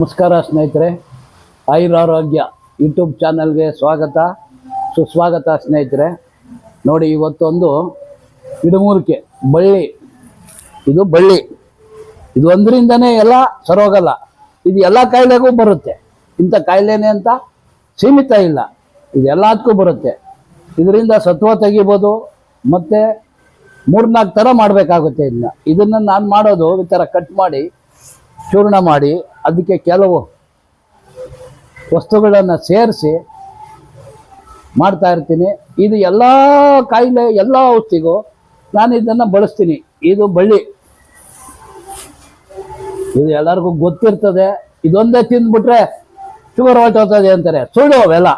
ನಮಸ್ಕಾರ ಸ್ನೇಹಿತರೆ ಆಯುರಾರೋಗ್ಯ ಯೂಟ್ಯೂಬ್ ಚಾನಲ್ಗೆ ಸ್ವಾಗತ, ಸುಸ್ವಾಗತ ಸ್ನೇಹಿತರೆ. ನೋಡಿ, ಇವತ್ತೊಂದು ಗಿಡಮೂಲಿಕೆ ಬಳ್ಳಿ. ಇದು ಬಳ್ಳಿ. ಇದು ಒಂದರಿಂದನೇ ಎಲ್ಲ ಸರೋಗಲ್ಲ. ಇದು ಎಲ್ಲ ಕಾಯಿಲೆಗೂ ಬರುತ್ತೆ. ಇಂಥ ಕಾಯಿಲೆನೇ ಅಂತ ಸೀಮಿತ ಇಲ್ಲ. ಇದು ಎಲ್ಲದಕ್ಕೂ ಬರುತ್ತೆ. ಇದರಿಂದ ಸತ್ವ ತೆಗಿಬೋದು, ಮತ್ತು ಮೂರ್ನಾಲ್ಕು ಥರ ಮಾಡಬೇಕಾಗುತ್ತೆ ಇದನ್ನ. ಇದನ್ನು ನಾನು ಮಾಡೋದು ಈ ಥರ ಕಟ್ ಮಾಡಿ ಚೂರ್ಣ ಮಾಡಿ ಅದಕ್ಕೆ ಕೆಲವು ವಸ್ತುಗಳನ್ನು ಸೇರಿಸಿ ಮಾಡ್ತಾ ಇರ್ತೀನಿ. ಇದು ಎಲ್ಲ ಕಾಯಿಲೆ, ಎಲ್ಲ ಔಷಧಿಗೂ ನಾನು ಇದನ್ನು ಬಳಸ್ತೀನಿ. ಇದು ಬಳ್ಳಿ. ಇದು ಎಲ್ಲರಿಗೂ ಗೊತ್ತಿರ್ತದೆ. ಇದೊಂದೇ ತಿಂದ್ಬಿಟ್ರೆ ಶುಗರ್ ಹೊರಟೋಗ್ತದೆ ಅಂತಾರೆ. ಸುಳ್ಳು ಅವೆಲ್ಲ.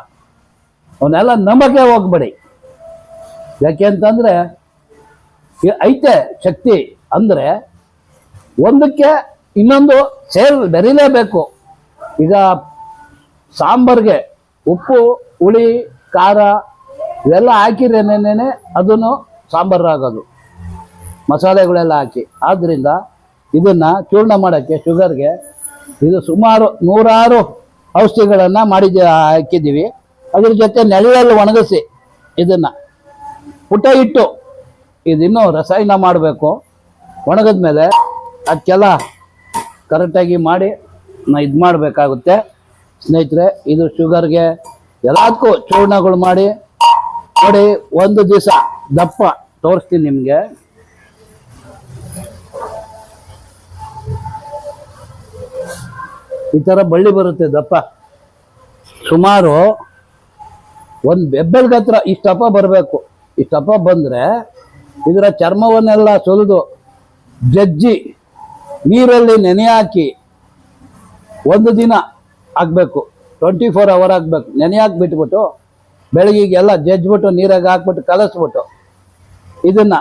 ಅವನ್ನೆಲ್ಲ ನಂಬಕ್ಕೆ ಹೋಗ್ಬೇಡಿ. ಯಾಕೆ ಅಂತಂದರೆ ಐತೆ ಶಕ್ತಿ ಅಂದರೆ ಒಂದಕ್ಕೆ ಇನ್ನೊಂದು ಸೇರ್ ಬೆರಿಲೇಬೇಕು. ಈಗ ಸಾಂಬಾರ್ಗೆ ಉಪ್ಪು, ಹುಳಿ, ಖಾರ ಇವೆಲ್ಲ ಹಾಕಿರೇನೇನೆ ಅದನ್ನು ಸಾಂಬಾರು ಆಗೋದು ಮಸಾಲೆಗಳೆಲ್ಲ ಹಾಕಿ. ಆದ್ದರಿಂದ ಇದನ್ನು ಚೂರ್ಣ ಮಾಡೋಕ್ಕೆ, ಶುಗರ್ಗೆ ಇದು ಸುಮಾರು ನೂರಾರು ಔಷಧಿಗಳನ್ನು ಮಾಡಿದ ಹಾಕಿದ್ದೀವಿ. ಅದ್ರ ಜೊತೆ ನೆರಳಲ್ಲಿ ಒಣಗಿಸಿ ಇದನ್ನು ಪುಟ ಇಟ್ಟು ಇದಿನ್ನೂ ರಸಾಯನ ಮಾಡಬೇಕು. ಒಣಗಿದ ಮೇಲೆ ಅದಕ್ಕೆಲ್ಲ ಕರೆಕ್ಟಾಗಿ ಮಾಡಿ ನಾ ಇದು ಮಾಡಬೇಕಾಗುತ್ತೆ. ಸ್ನೇಹಿತರೆ, ಇದು ಶುಗರ್ಗೆ ಎಲ್ಲದಕ್ಕೂ ಚೂರ್ಣಗಳು ಮಾಡಿ, ನೋಡಿ, ಒಂದು ದಿವಸ ದಪ್ಪ ತೋರಿಸ್ತೀನಿ ನಿಮಗೆ. ಈ ಥರ ಬಳ್ಳಿ ಬರುತ್ತೆ ದಪ್ಪ. ಸುಮಾರು ಒಂದು ಬೆಬ್ಬೆಲ್ಗೆ ಹತ್ರ ಇಷ್ಟಪ್ಪ ಬರಬೇಕು. ಇಷ್ಟಪ್ಪ ಬಂದರೆ ಇದರ ಚರ್ಮವನ್ನೆಲ್ಲ ಸುಲಿದು ಜಜ್ಜಿ ನೀರಲ್ಲಿ ನೆನೆ ಹಾಕಿ ಒಂದು ದಿನ ಆಗಬೇಕು ಟ್ವೆಂಟಿ ಫೋರ್ ಅವರ್ ಆಗಬೇಕು ನೆನೆ ಹಾಕ್ಬಿಟ್ಬಿಟ್ಟು ಬೆಳಗಿಗೆಲ್ಲ ಜಜ್ಜಿಬಿಟ್ಟು ನೀರಾಗ ಹಾಕ್ಬಿಟ್ಟು ಕಲಸ್ಬಿಟ್ಟು ಇದನ್ನು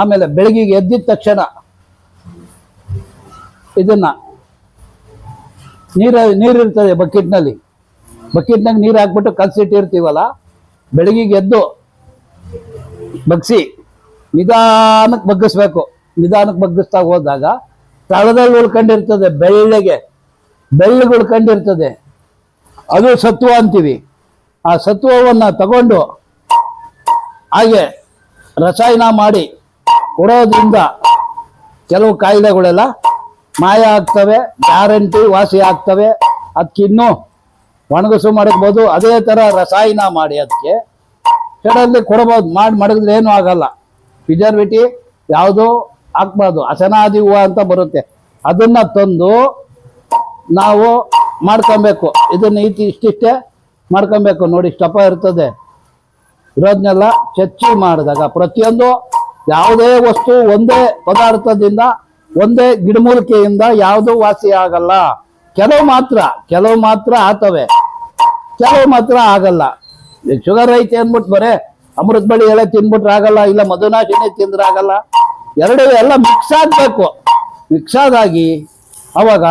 ಆಮೇಲೆ ಬೆಳಗಿಗೆ ಎದ್ದಿದ ತಕ್ಷಣ ಇದನ್ನು ನೀರ ನೀರಿರ್ತದೆ ಬಕೆಟ್ನಲ್ಲಿ. ಬಕೆಟ್ನಾಗ ನೀರು ಹಾಕ್ಬಿಟ್ಟು ಕಲಸಿಟ್ಟಿರ್ತೀವಲ್ಲ, ಬೆಳಗಿಗೆ ಎದ್ದು ಬಗ್ಸಿ ನಿಧಾನಕ್ಕೆ ಬಗ್ಗಿಸ್ಬೇಕು. ನಿಧಾನಕ್ಕೆ ಬಗ್ಗಿಸ್ತಾ ಹೋದಾಗ ತಳದಲ್ಲಿ ಉಳ್ಕೊಂಡಿರ್ತದೆ, ಬೆಳ್ಳಿಗೆ, ಬೆಳ್ಳಗೆ ಉಳ್ಕೊಂಡಿರ್ತದೆ. ಅದು ಸತ್ವ ಅಂತೀವಿ. ಆ ಸತ್ವವನ್ನು ತಗೊಂಡು ಹಾಗೆ ರಸಾಯನ ಮಾಡಿ ಕೊಡೋದ್ರಿಂದ ಕೆಲವು ಕಾಯಿಲೆಗಳೆಲ್ಲ ಮಾಯ ಆಗ್ತವೆ, ಗ್ಯಾರಂಟಿ ವಾಸಿ ಆಗ್ತವೆ. ಅದಕ್ಕಿನ್ನೂ ಒಣಗಿಸು ಮಾಡಬಹುದು ಅದೇ ಥರ ರಸಾಯನ ಮಾಡಿ ಅದಕ್ಕೆ ಸಡನ್ಲಿ ಕೊಡ್ಬೋದು. ಮಾಡಿ ಮಡಗಿದ್ರೆ ಏನೂ ಆಗಲ್ಲ. ಪ್ರಿಸರ್ವಿಟಿ ಯಾವುದು ಹಾಕ್ಬಾರ್ದು. ಅಸನಾದಿ ಹೂವು ಅಂತ ಬರುತ್ತೆ. ಅದನ್ನ ತಂದು ನಾವು ಮಾಡ್ಕೊಬೇಕು. ಇದನ್ನ ಇಷ್ಟು ಇಷ್ಟಿಷ್ಟೇ ಮಾಡ್ಕೊಬೇಕು. ನೋಡಿ ಸ್ಟಪ ಇರ್ತದೆ. ಇರೋದನ್ನೆಲ್ಲ ಚಚ್ಚಿ ಮಾಡಿದಾಗ ಪ್ರತಿಯೊಂದು ಯಾವುದೇ ವಸ್ತು ಒಂದೇ ಪದಾರ್ಥದಿಂದ, ಒಂದೇ ಗಿಡಮೂಲಿಕೆಯಿಂದ ಯಾವುದು ವಾಸಿ ಆಗಲ್ಲ. ಕೆಲವು ಮಾತ್ರ ಕೆಲವು ಮಾತ್ರ ಆತವೆ. ಕೆಲವು ಮಾತ್ರ ಆಗಲ್ಲ. ಶುಗರ್ ಐತೆ ಅಂದ್ಬಿಟ್ಟು ಬರೇ, ಅಮೃತ ಬಳ್ಳಿ ಎಲೆ ತಿನ್ಬಿಟ್ರೆ ಆಗಲ್ಲ, ಇಲ್ಲ ಮಧುನಾಶಿನಿ ತಿಂದ್ರೆ ಆಗಲ್ಲ. ಎರಡು ಎಲ್ಲ ಮಿಕ್ಸ್ ಆಗಬೇಕು. ಮಿಕ್ಸ್ ಆದಾಗಿ ಅವಾಗ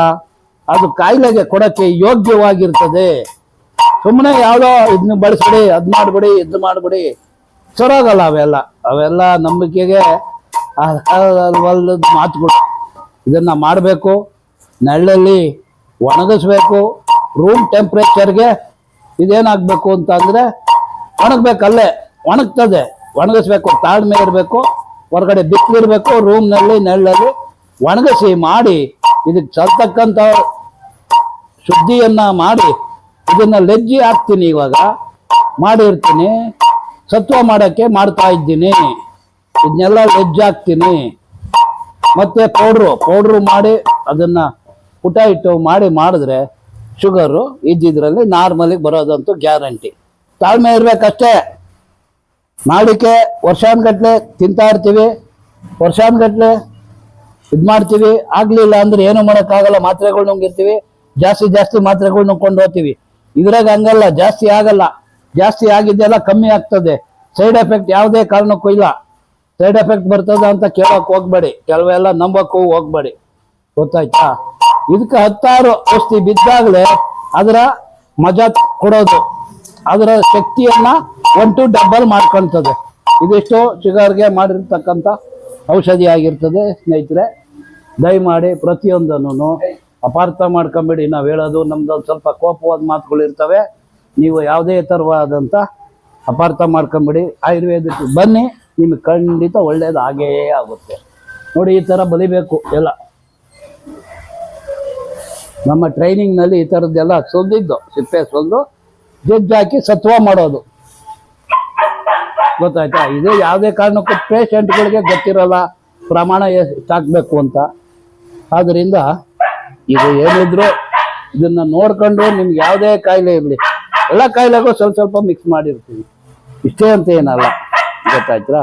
ಅದು ಕಾಯಿಲೆಗೆ ಕೊಡಕ್ಕೆ ಯೋಗ್ಯವಾಗಿರ್ತದೆ. ಸುಮ್ಮನೆ ಯಾವುದೋ ಇದನ್ನ ಬಳಸ್ಬಿಡಿ, ಅದು ಮಾಡ್ಬಿಡಿ, ಇದು ಮಾಡ್ಬಿಡಿ. ಸರೋಗಲ್ಲ ಅವೆಲ್ಲ. ಅವೆಲ್ಲ ನಂಬಿಕೆಗೆ ಮಾತುಗಳು. ಇದನ್ನು ಮಾಡಬೇಕು ನೆರಳಲ್ಲಿ ಒಣಗಿಸ್ಬೇಕು ರೂಮ್ ಟೆಂಪ್ರೇಚರ್ಗೆ ಇದೇನಾಗಬೇಕು ಅಂತ ಅಂದರೆ ಒಣಗಬೇಕಲ್ಲೇ, ಒಣಗ್ತದೆ. ಒಣಗಿಸ್ಬೇಕು, ತಾಳ್ಮೆ ಇರಬೇಕು. ಹೊರಗಡೆ ಬಿಸಿಲಿರಬೇಕು ರೂಮ್ನಲ್ಲಿ ನೆಳ್ಳಲ್ಲಿ ಒಣಗಿಸಿ ಮಾಡಿ ಇದಕ್ಕೆ ಸಲ್ತಕ್ಕಂಥ ಶುದ್ಧಿಯನ್ನ ಮಾಡಿ, ಇದನ್ನ ಲೆಜ್ಜಿ ಹಾಕ್ತೀನಿ ಇವಾಗ. ಮಾಡಿರ್ತೀನಿ, ಸತ್ವ ಮಾಡೋಕ್ಕೆ ಮಾಡ್ತಾ ಇದ್ದೀನಿ. ಇದನ್ನೆಲ್ಲ ಲೆಜ್ಜೆ ಹಾಕ್ತೀನಿ. ಮತ್ತೆ ಪೌಡ್ರು ಪೌಡ್ರು ಮಾಡಿ ಅದನ್ನ ಪುಟ ಇಟ್ಟು ಮಾಡಿ ಮಾಡಿದ್ರೆ ಶುಗರು ಇದ್ದಿದ್ರಲ್ಲಿ ನಾರ್ಮಲಿಗೆ ಬರೋದಂತೂ ಗ್ಯಾರಂಟಿ ತಾಳ್ಮೆ ಇರ್ಬೇಕಷ್ಟೇ. ಮಾಡಿಕೆ ವರ್ಷಾನ್ಗಟ್ಲೆ ತಿಂತಾ ಇರ್ತೀವಿ, ವರ್ಷಾನ್ಗಟ್ಲೆ ಇದು ಮಾಡ್ತೀವಿ, ಆಗಲಿಲ್ಲ ಅಂದ್ರೆ ಏನು ಮಾಡೋಕ್ಕಾಗಲ್ಲ, ಮಾತ್ರೆಗಳು ನುಂಗಿರ್ತೀವಿ, ಜಾಸ್ತಿ ಜಾಸ್ತಿ ಮಾತ್ರೆಗಳು ನುಂಗ್ಕೊಂಡು ಹೋಗ್ತೀವಿ. ಇದ್ರಾಗ ಹಂಗಲ್ಲ, ಜಾಸ್ತಿ ಆಗಲ್ಲ. ಜಾಸ್ತಿ ಆಗಿದ್ದೆಲ್ಲ ಕಮ್ಮಿ ಆಗ್ತದೆ. ಸೈಡ್ ಎಫೆಕ್ಟ್ ಯಾವುದೇ ಕಾರಣಕ್ಕೂ ಇಲ್ಲ. ಸೈಡ್ ಎಫೆಕ್ಟ್ ಬರ್ತದೆ ಅಂತ ಕೇಳೋಕೆ ಹೋಗ್ಬೇಡಿ. ಕೆಲವೆಲ್ಲ ನಂಬಕ್ಕೂ ಹೋಗ್ಬೇಡಿ. ಗೊತ್ತಾಯ್ತಾ? ಇದಕ್ಕೆ ಹತ್ತಾರು ಔಷಧಿ ಬಿದ್ದಾಗಲೇ ಅದರ ಮಜಾ ಕೊಡೋದು. ಅದರ ಶಕ್ತಿಯನ್ನ ಒನ್ ಟು ಡಬಲ್ ಮಾಡ್ಕೊಳ್ತದೆ ಇದಿಷ್ಟು ಶುಗರ್ಗೆ ಮಾಡಿರ್ತಕ್ಕಂಥ ಔಷಧಿ ಆಗಿರ್ತದೆ, ಸ್ನೇಹಿತರೆ. ದಯಮಾಡಿ ಪ್ರತಿಯೊಂದನ್ನು ಅಪಾರ್ಥ ಮಾಡ್ಕೊಂಬಿಡಿ. ನಾವು ಹೇಳೋದು ನಮ್ದು ಸ್ವಲ್ಪ ಕೋಪವಾದ ಮಾತುಗಳಿರ್ತವೆ ನೀವು ಯಾವುದೇ ಥರವಾದಂಥ ಅಪಾರ್ಥ ಮಾಡ್ಕೊಂಬಿಡಿ. ಆಯುರ್ವೇದಕ್ಕೆ ಬನ್ನಿ, ನಿಮಗೆ ಖಂಡಿತ ಒಳ್ಳೇದು ಆಗೇ ಆಗುತ್ತೆ. ನೋಡಿ, ಈ ಥರ ಬಲಿಬೇಕು ಎಲ್ಲ. ನಮ್ಮ ಟ್ರೈನಿಂಗ್ನಲ್ಲಿ ಈ ಥರದ್ದೆಲ್ಲ ಸೊಂದಿದ್ದು, ಸಿಪ್ಪೆ ಸುಲಿದು ಜಜ್ಜಿ ಹಾಕಿ ಸತ್ವ ಮಾಡೋದು. ಗೊತ್ತಾಯ್ತಾ? ಇದು ಯಾವುದೇ ಕಾರಣಕ್ಕೂ ಪೇಷಂಟ್ಗಳಿಗೆ ಗೊತ್ತಿರಲ್ಲ. ಪ್ರಮಾಣ ಎಷ್ಟಾಗಬೇಕು ಅಂತ. ಆದ್ದರಿಂದ ಇದು ಏನಿದ್ರು ಇದನ್ನ ನೋಡ್ಕೊಂಡು ನಿಮ್ಗೆ ಯಾವುದೇ ಕಾಯಿಲೆ ಇರಲಿ. ಎಲ್ಲ ಕಾಯಿಲೆಗೂ ಸ್ವಲ್ಪ ಸ್ವಲ್ಪ ಮಿಕ್ಸ್ ಮಾಡಿರ್ತೀವಿ. ಇಷ್ಟೇ ಅಂತ ಏನಲ್ಲ. ಗೊತ್ತಾಯ್ತಾ?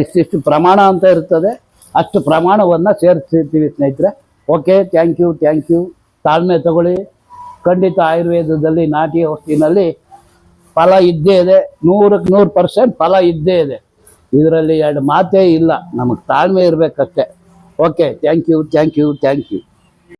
ಇಷ್ಟಿಷ್ಟು ಪ್ರಮಾಣ ಅಂತ ಇರ್ತದೆ. ಅಷ್ಟು ಪ್ರಮಾಣವನ್ನು ಸೇರಿಸಿರ್ತೀವಿ ಸ್ನೇಹಿತರೆ. Okay thank you thank you ತಾಳ್ಮೆ ತಗೊಳ್ಳಿ. ಖಂಡಿತ ಆಯುರ್ವೇದದಲ್ಲಿ, ನಾಟಿ ಔಷಧಿನಲ್ಲಿ ಫಲ ಇದ್ದೇ ಇದೆ. ನೂರಕ್ಕೆ ನೂರು ಪರ್ಸೆಂಟ್ ಫಲ ಇದ್ದೇ ಇದೆ. ಇದರಲ್ಲಿ ಎರಡು ಮಾತೇ ಇಲ್ಲ. ನಮಗೆ ತಾಳ್ಮೆ ಇರಬೇಕಷ್ಟೆ. Okay thank you thank you thank you